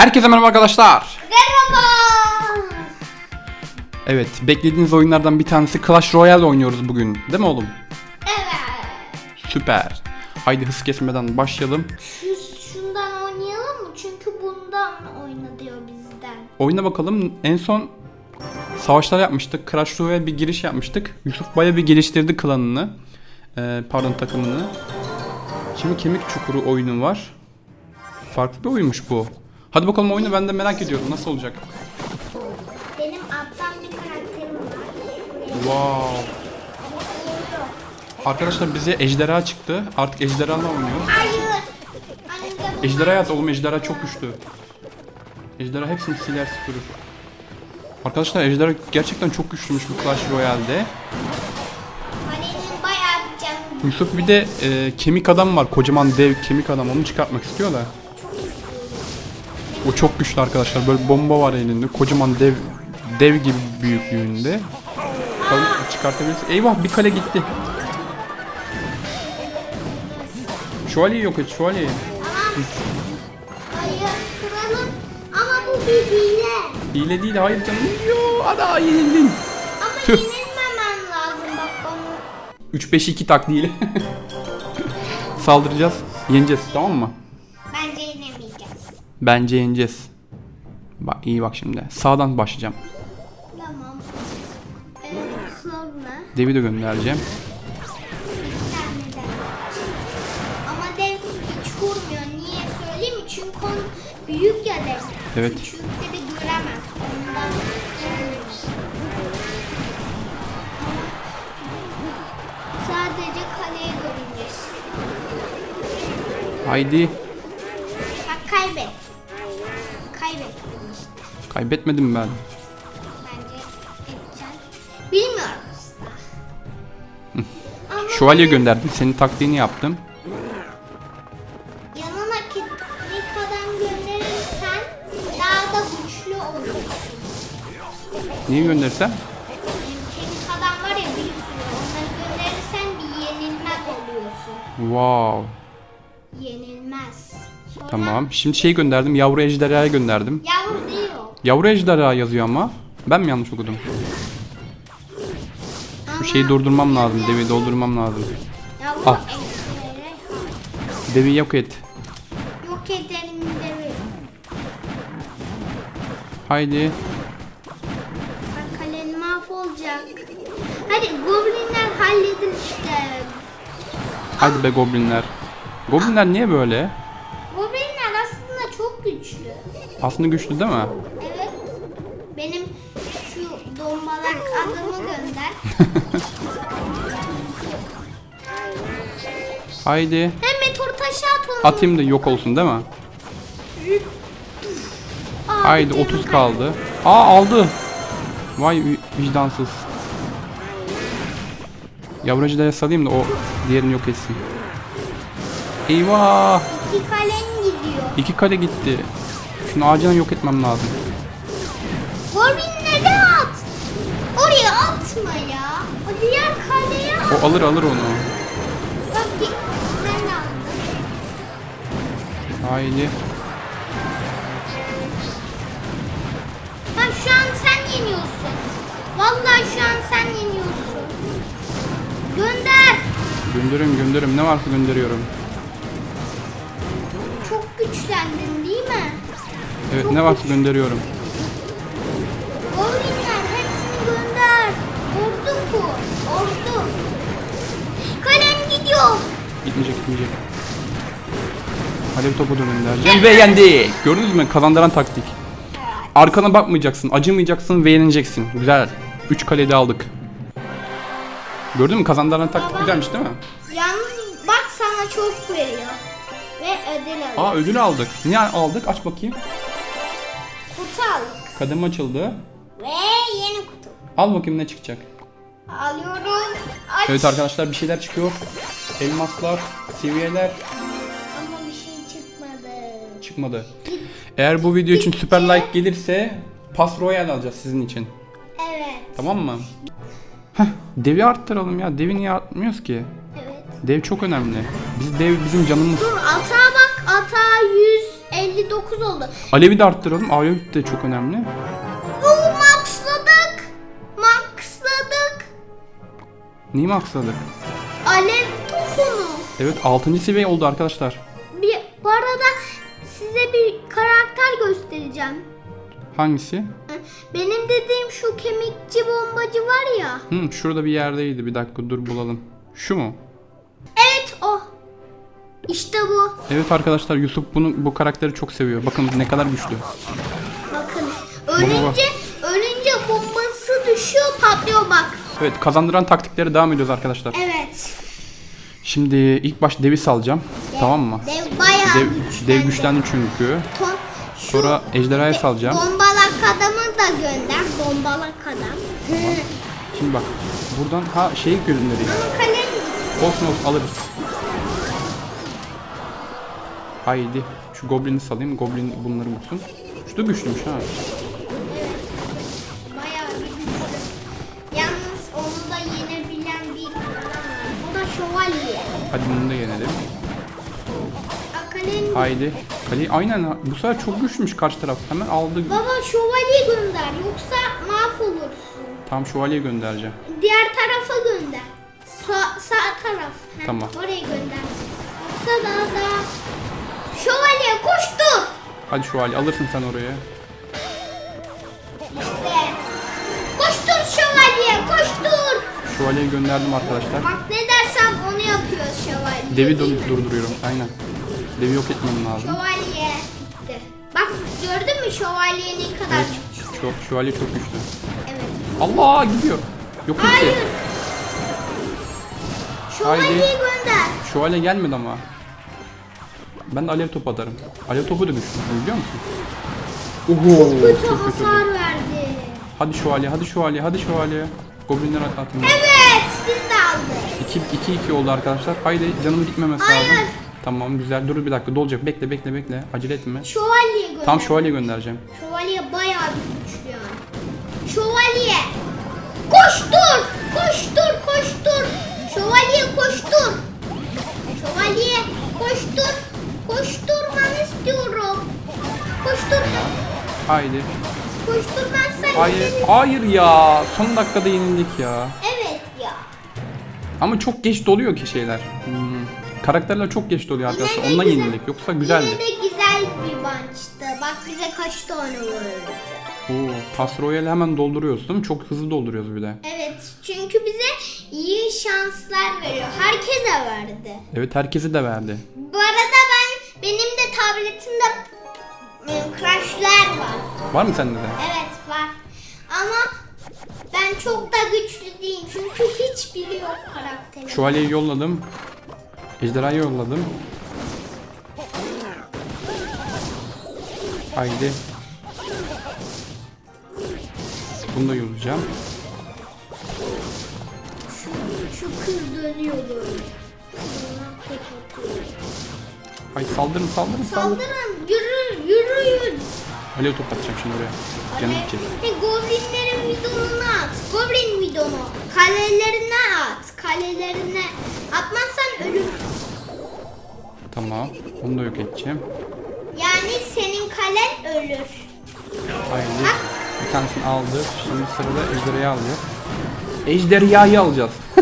Herkese merhaba arkadaşlar. Merhaba. Evet, beklediğiniz oyunlardan bir tanesi Clash Royale oynuyoruz bugün. Değil mi oğlum? Evet. Süper. Haydi hız kesmeden başlayalım. Şu, şundan oynayalım mı? Çünkü bundan oyna diyor bizden. Oyuna bakalım. En son savaşlar yapmıştık. Clash Royale bir giriş yapmıştık. Yusuf baya bir geliştirdi klanını. Ee, pardon takımını. Şimdi kemik çukuru oyunu var. Farklı bir oyunmuş bu. Hadi bakalım oyunu ben de merak ediyorum. Nasıl olacak? Benim alttan bir karakterim var. Wow. Arkadaşlar bize ejderha çıktı. Artık ejderha oynuyoruz. Hayır. Ejderha yat oğlum ejderha çok güçlü. Ejderha hepsini siler süpürür. Arkadaşlar ejderha gerçekten çok güçlüymüş bu Clash Royale'de. Yusuf bir de e, kemik adam var. Kocaman dev kemik adam. Onu çıkartmak istiyor da. çok istiyorum. O çok güçlü arkadaşlar. Böyle bomba var elinde. Kocaman dev dev gibi büyüklüğünde. Bakalım çıkartabiliriz. Eyvah bir kale gitti. Şövalyeyi yok et şövalyeyi. Hayır kralım. Ama bu bir hile. Hile değil hayır canım. Yo ada yenildin. Ama Tüh. yenilmemen lazım bak onu. 3-5-2 taktiğiyle. Saldıracağız. Yeneceğiz tamam mı? Bence yeneceğiz. Bak iyi bak şimdi. Sağdan başlayacağım. Tamam. Ee, sonra Devi de göndereceğim. Ama dev hiç vurmuyor. Niye söyleyeyim mi? Çünkü onun büyük ya dev. Evet. Küçükleri göremez. Ondan. Sadece kaleye görüneceğiz. Haydi. Kaybetmedim ben. Bilmiyoruz Şövalye gönderdim. Senin taktiğini yaptım. Yanına kemik adam gönderirsen daha da güçlü olursun. Neyi gönderirsem? Kemik adam var ya bir sürü. Onları gönderirsen bir yenilmez oluyorsun. Wow. Yenilmez. Sonra Tamam. Şimdi şey gönderdim. Yavru ejderhaya gönderdim. Yavru değil. Yavru ejderha yazıyor ama. Ben mi yanlış okudum? Bu şeyi durdurmam lazım. Devi doldurmam lazım. Yavru Ah. ejderha. Devi yok et. Yok edelim devi. Haydi. Bak kalen mahvolacak. Hadi goblinler halleder işte. Haydi be goblinler. Goblinler niye böyle? Goblinler aslında çok güçlü. Aslında güçlü değil mi? Haydi. Hem meteor taşı at onu. Atayım da yok olsun değil mi? Aa, Haydi canım 30 kaydı. kaldı. Aa aldı. Vay vi- vicdansız. Yavru ejderhaya salayım da o diğerini yok etsin. Eyvah! İki kalen gidiyor. İki kale gitti. Şunu acilen yok etmem lazım. Goblinleri at. Oraya atma ya. O diğer kaleye at. O alır alır onu. Bak Haydi. Ha şu an sen yeniyorsun. Vallahi şu an sen yeniyorsun. Gönder. Gönderiyorum gönderiyorum. Ne varsa gönderiyorum. Çok güçlendin değil mi? Evet ne varsa gönderiyorum. Goblinler hepsini gönder. Ordu kur. Ordu. Kalem gidiyor. Gitmeyecek gitmeyecek. Alev topu da göndereceğim ve yendik. Gördünüz mü? Kazandıran taktik. Arkana bakmayacaksın, acımayacaksın ve yenileceksin. Güzel. 3 kaleyi de aldık. Gördün mü? Kazandıran taktik Baba. güzelmiş değil mi? Yalnız bak sana çok veriyor. Ve ödül alıyor. Aa ödül aldık. Niye aldık? Aç bakayım. Kutu aldık. Kadem açıldı. Ve yeni kutu. Al bakayım ne çıkacak. Alıyorum. Aç. Evet arkadaşlar bir şeyler çıkıyor. Elmaslar, seviyeler çıkmadı. Eğer bu video için süper like gelirse Pas Royal alacağız sizin için. Evet. Tamam mı? Heh, devi arttıralım ya. Devi niye artmıyoruz ki? Evet. Dev çok önemli. Biz dev bizim canımız. Dur ata bak. Ata 100 59 oldu. Alevi de arttıralım. Alevi de çok önemli. Oo maxladık. Maxladık. Neyi mi aksadık? Alev topunu. Evet 6. seviye oldu arkadaşlar. Bir, bu arada size bir karakter göstereceğim. Hangisi? Benim dediğim şu kemikçi bombacı var ya. Hı, şurada bir yerdeydi. Bir dakika dur bulalım. Şu mu? Evet o. İşte bu. Evet arkadaşlar Yusuf bunu bu karakteri çok seviyor. Bakın ne kadar güçlü. Bakın. Ölünce ölünce bombası düşüyor patlıyor bak. Evet kazandıran taktikleri devam ediyoruz arkadaşlar. Evet. Şimdi ilk baş devi salacağım. Tamam mı? Dev bayağı Dev, güçlendi. dev güçlendi çünkü. Ton- şu Sonra ejderhayı salacağım. Bombalak adamı da gönder. Bombalak adam. Hı. Şimdi bak buradan ha şeyi göndereyim. Ama kalem Olsun olsun alırız. Haydi. Şu goblini salayım. Goblin bunları vursun. Şu da güçlümüş ha. bayağı bir güçlü. Yalnız onu da yenebilen bir o da şövalye. Hadi bunu da yenelim. Kalem Haydi. Kaleyi aynen bu sefer çok güçlüymüş karşı taraf. Hemen aldı. Baba şövalye gönder yoksa mahvolursun. Tam şövalye göndereceğim. Diğer tarafa gönder. Sağ, sağ taraf. Tamam. Oraya gönder. Yoksa daha da şövalye koştur. Hadi şövalye alırsın sen oraya. İşte. Koştur şövalye koştur. Şövalyeyi gönderdim arkadaşlar. Bak ne dersem onu yapıyor şövalye. Devi dur- durduruyorum. Aynen. Devi yok etmem lazım. Şövalye gitti. Bak gördün mü şövalye ne kadar Evet. güçlü. Çok, şövalye çok güçlü. Evet. Allah gidiyor. Yok etti. Hayır. Şövalyeyi Haydi. gönder. Şövalye gelmedi ama. Ben de alev topu atarım. Alev topu da güçlü biliyor musun? Oho Kötü çok kötü. hasar verdi. Hadi şövalye, hadi şövalye, hadi şövalye. Goblinler at- atın. Evet biz de aldık. 2 2 2 oldu arkadaşlar. Haydi canım gitmemesi Hayır. lazım. Tamam güzel. Dur bir dakika dolacak. Bekle bekle bekle. Acele etme. Şövalye gönder. Tam şövalye göndereceğim. Şövalye bayağı bir güçlü yani. Şövalye. Koştur. Koştur koştur. Şövalye koştur. Şövalye koştur. Koşturmanı istiyorum. Koştur. Haydi. Koşturmazsan Hayır. gideriz. Hayır ya. Son dakikada yenildik ya. Evet ya. Ama çok geç doluyor ki şeyler. Hmm. Karakterler çok geç doluyor arkadaşlar. Ondan yenildik. Yoksa güzeldi. Yine de güzel bir maçtı. Bak bize kaç tane vurdu. Oo, Pas Royale'i hemen dolduruyoruz değil mi? Çok hızlı dolduruyoruz bir de. Evet çünkü bize iyi şanslar veriyor. Herkese verdi. Evet herkesi de verdi. Bu arada ben benim de tabletimde e, crash'ler var. Var mı sende de? Evet var. Ama ben çok da güçlü değilim çünkü hiçbiri yok karakterim. Şövalyeyi yolladım. Ejderhayı yolladım. Haydi. Bunu da yollayacağım. Şu kız dönüyor böyle. Ay saldırın saldırın saldırın. Saldırın yürü yürüyün. Alev top atacağım şimdi oraya. Canım gidecek. Hey, vidonunu at. Goblin vidonu. Kalelerine at. Kalelerine. Atmazsan ölür. Tamam. Onu da yok edeceğim. Yani senin kalen ölür. Haydi. Bir tanesini aldık. Şimdi sırada ejderhayı alacağız. Ejderhayı alacağız.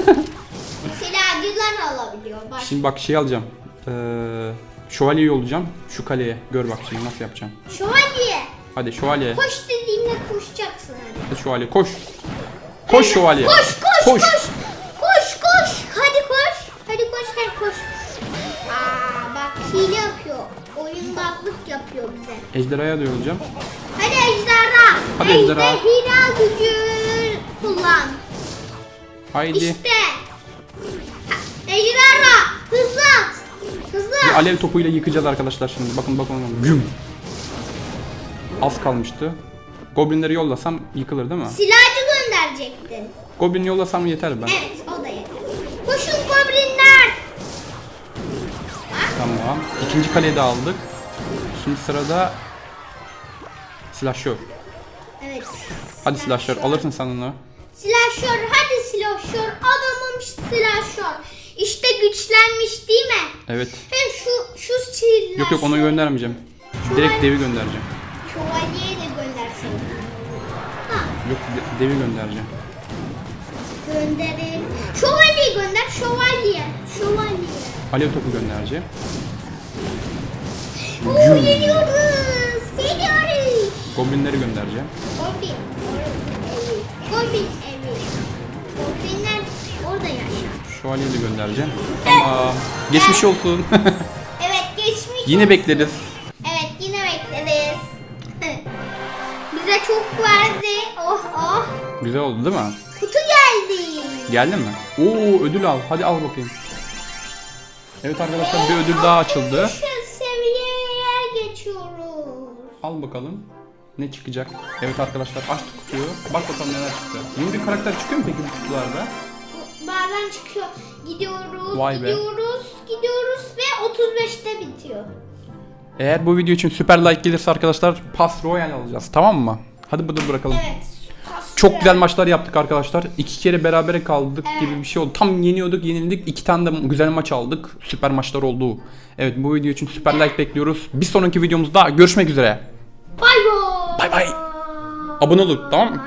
Silahcılar alabiliyor. Bak. Şimdi bak şey alacağım. Ee, şövalyeyi yollayacağım. Şu kaleye. Gör bak şimdi nasıl yapacağım. Şövalye. Hadi şövalye. Koş dediğimde koşacaksın hadi. Şövalye koş. Koş şövalye. Koş koş koş. Koş koş. Hadi koş. Hadi koş hadi koş. Aa bak hile yapıyor. Oyunbazlık yapıyor bize. Ejderhaya yollayacağım. Hadi ejderha. Hadi ejderha. Ejderha gücü kullan. Haydi. İşte. Ejderha. Hızlı at. Hızlı Bir at. alev topuyla yıkacağız arkadaşlar şimdi. Bakın. bakın. Güm. Az kalmıştı. Goblinleri yollasam yıkılır değil mi? Silahcı gönderecektin. Goblin yollasam yeter ben. Evet o da yeter. Koşun goblinler. Tamam. İkinci kaleyi de aldık. Şimdi sırada silahşör. Evet. Hadi silahşör alırsın sen onu. Silahşör hadi silahşör adamım silahşör. İşte güçlenmiş değil mi? Evet. Hem şu şu silahşör. Yok yok onu göndermeyeceğim. Direkt devi göndereceğim. Yok de- devi göndereceğim. gönderin. Şövalyeyi gönder. Şövalye. Şövalye. Alev topu göndereceğim. Oo geliyoruz. Geliyoruz. Goblinleri göndereceğim. Goblin. Goblin evi. Goblinler orada yaşar. Şövalyeyi de göndereceğim. Tamam. Geçmiş olsun. Evet geçmiş. Yine bekleriz. Güzel oldu değil mi? Kutu geldi. Geldin mi? Oo ödül al. Hadi al bakayım. Evet arkadaşlar bir ödül daha açıldı. Şu seviyeye geçiyoruz. Al bakalım. Ne çıkacak? Evet arkadaşlar açtık kutuyu. Bak bakalım neler çıktı. Yeni bir karakter çıkıyor mu peki bu kutularda? Bazen çıkıyor. Gidiyoruz, Vay be. gidiyoruz, gidiyoruz ve 35'te bitiyor. Eğer bu video için süper like gelirse arkadaşlar Pass Royale alacağız tamam mı? Hadi burada bırakalım. Evet. Çok güzel maçlar yaptık arkadaşlar. İki kere berabere kaldık gibi bir şey oldu. Tam yeniyorduk, yenildik. İki tane de güzel maç aldık. Süper maçlar oldu. Evet bu video için süper like bekliyoruz. Bir sonraki videomuzda görüşmek üzere. Bay bay. Bay bay. Abone olun tamam mı?